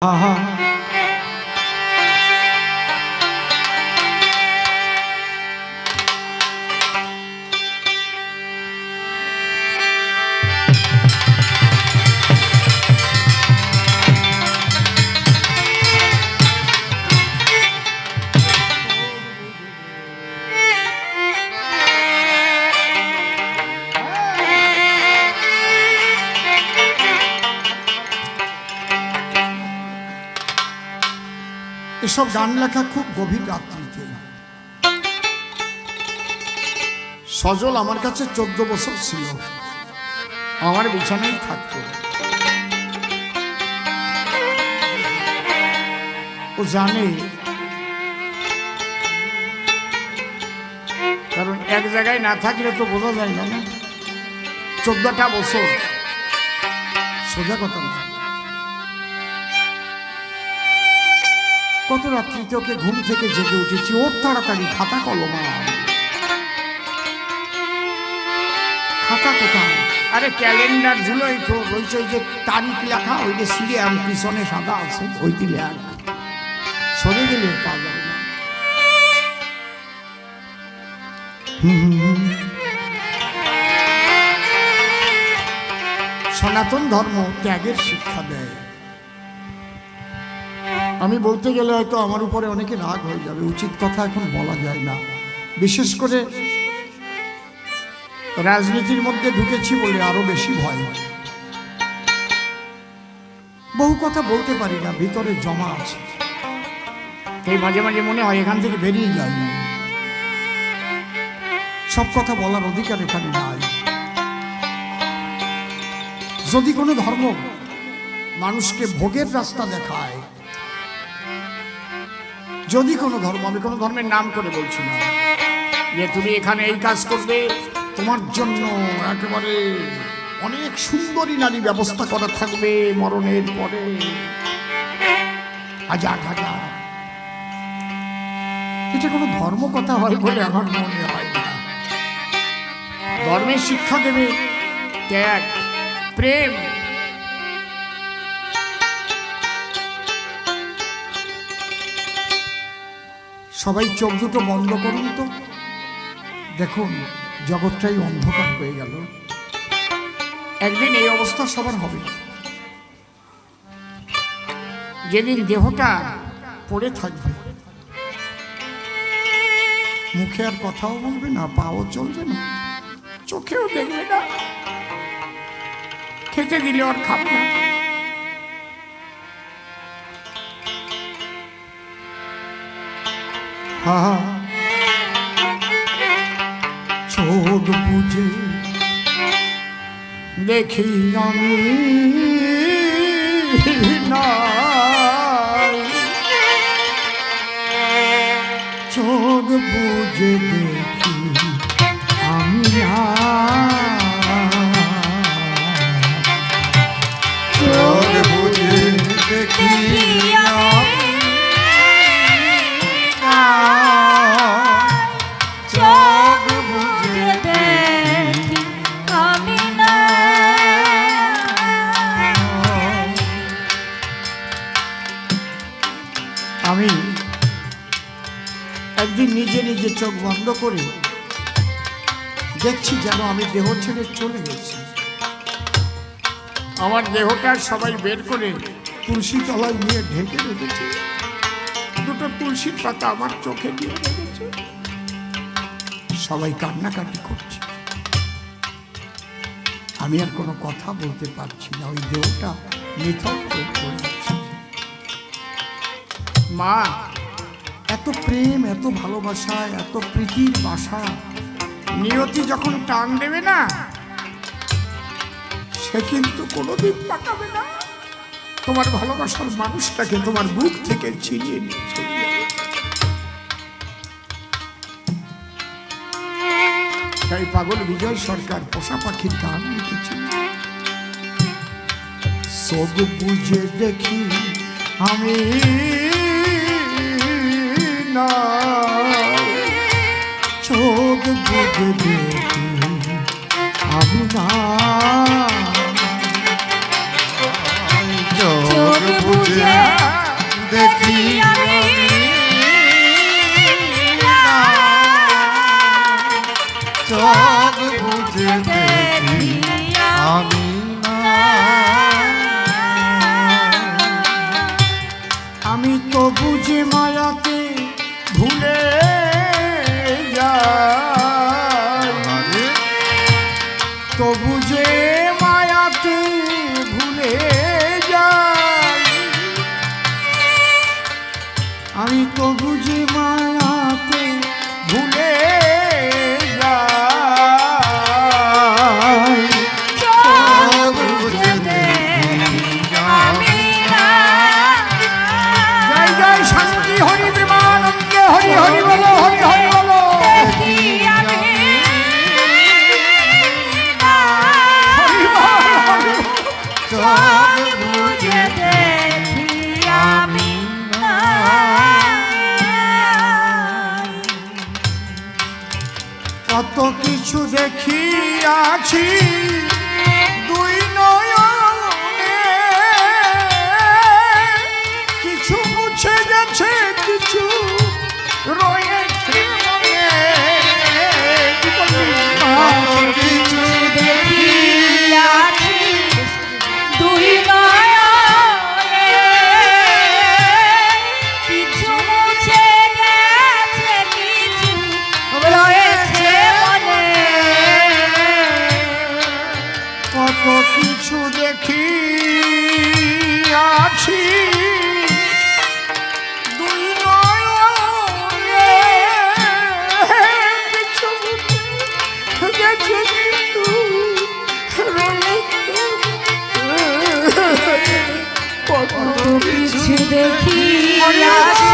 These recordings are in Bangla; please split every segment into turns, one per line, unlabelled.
啊 এসব গান লেখা খুব গভীর রাত্রিতে। সজল আমার কাছে চোদ্দ বছর ছিল। আমার বিছানায় থাকতো। ও জানে কারণ এক জায়গায় না থাকলে তো বোঝা যায় না চোদ্দটা বছর সোজা কথা না কত রাত্রিতে ওকে ঘুম থেকে জেগে উঠেছি, ওর তাড়াতাড়ি খাতা কলম খাতা কোথায়? আরে ক্যালেন্ডার ঝুলোই তো রয়েছে যে তারিখ লেখা, ওই যে সিরিয়াল পিছনে সাদা আছে ওইটি লেখ। সরে গেলে পাওয়া যাবে না। সনাতন ধর্ম ত্যাগের শিক্ষা দেয়। আমি বলতে গেলে হয়তো আমার উপরে অনেকে রাগ হয়ে যাবে, উচিত কথা এখন বলা যায় না। বিশেষ করে রাজনীতির মধ্যে ঢুকেছি বলে আরও বেশি ভয়। বহু কথা বলতে পারি না, ভিতরে জমা আছে। তাই মাঝে মাঝে মনে হয় এখান থেকে বেরিয়ে যাই। সব কথা বলার অধিকার এখানে নাই। যদি কোনো ধর্ম মানুষকে ভোগের রাস্তা দেখায় যদি কোনো ধর্ম, আমি কোনো ধর্মের নাম করে বলছি না। যে তুমি এখানে এই কাজ করবে, তোমার জন্য একেবারে অনেক সুন্দরী নারী ব্যবস্থা করা থাকবে মরণের পরে। হাজার হাজার। এটা কোনো ধর্ম কথা হয় বলে আমার মনে হয় না। ধর্মের শিক্ষা দেবে ত্যাগ, প্রেম সবাই চোখ দুটো বন্ধ করুন তো। দেখুন, জগৎটাই অন্ধকার হয়ে গেল। একদিন এই অবস্থা সবার হবে। যেদিন দেহটা পড়ে থাকবে, মুখে আর কথাও বলবে না, পাও চলবে না, চোখেও দেখবে না। খেতে দিলে আর খাবে না। হা চোখ বুঝে দেখি আমি নাই। চোখ বুঝে দেখি বন্ধ করে। দেখছি যেন আমি দেহ ছেড়ে চলে গেছি। আমার দেহটা সবাই বের করে তুলসী তলায় নিয়ে ঢেকে রেখেছে। দুটো তুলসীর পাতা আমার চোখে দিয়ে রেখেছে। সবাই কান্নাকাটি করছে। আমি আর কোনো কথা বলতে পারছি না ওই দেহটা পড়ে আছে। মা এত প্রেম, এত ভালোবাসা, এত প্রীতির বাসা। নিয়তি যখন টান দেবে না, সে কিন্তু কোনোদিন তাকাবে না। তোমার ভালোবাসার মানুষটাকে তোমার বুক থেকে ছিনিয়ে নিয়ে চলে যাবে। তাই পাগল বিজয় সরকার পোষা পাখির গান লিখেছিল সব বুঝে দেখি আমি চোখ বুঝে দেখি আমি না
চোখ বুঝে দেখি চোখ বুঝে দেখি আমি।
আমি তো মায়াতে ভুলে দেখিয়াছি। কিছু
দেখি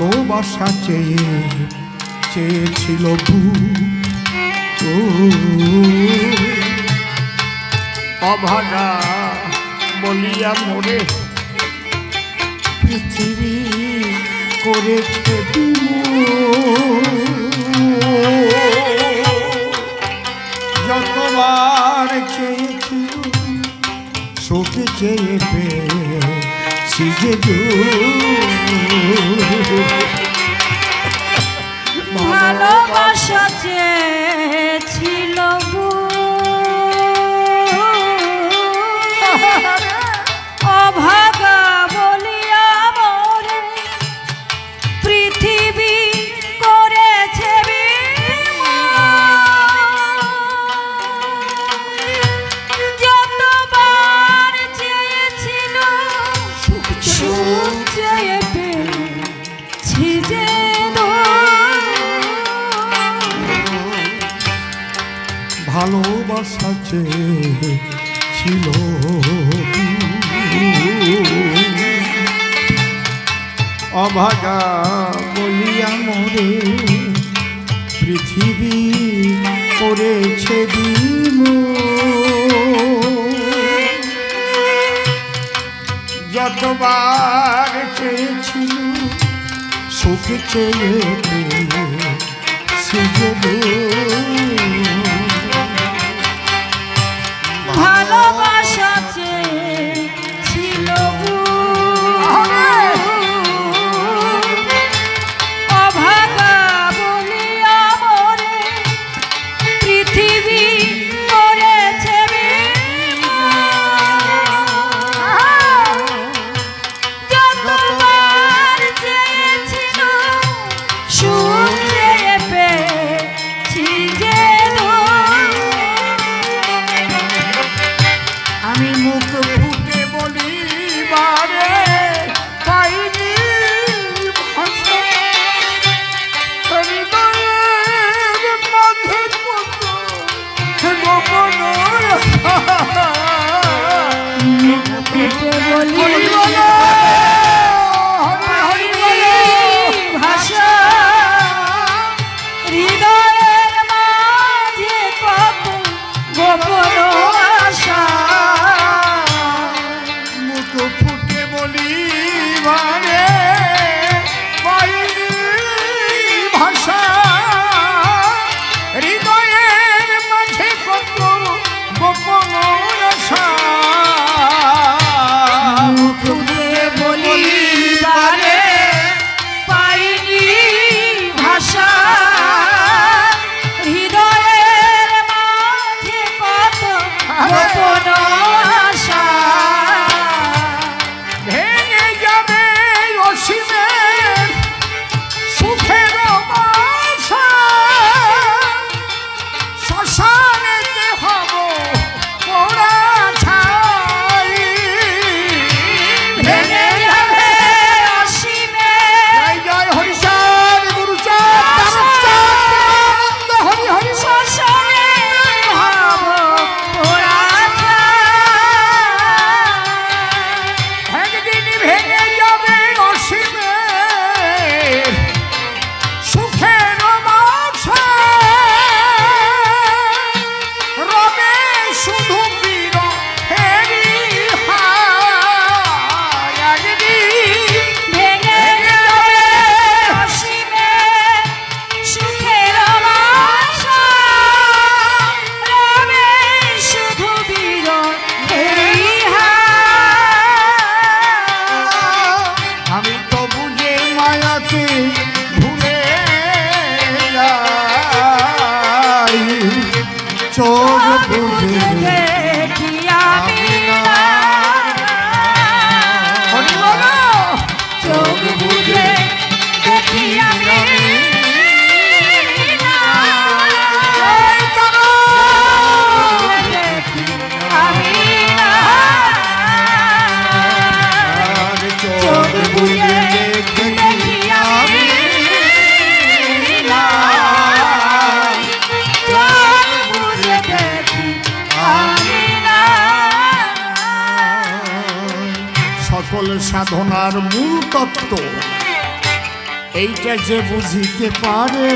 ভালোবাসা চেয়ে চেয়েছিল অভাগা বলিয়া মরে পৃথিবী করেছে যতবার চেয়েছিল সুখী চেয়ে পেয়ে সিজে
ভালোবাসা চেয়ে
ছিল অভাগা বলিয়া মরে পৃথিবী করেছে যতবার চেয়েছিল সুখ চেয়ে সুযোগ সাধনার মূল তত্ত্ব। এইটা যে বুঝিতে পারে।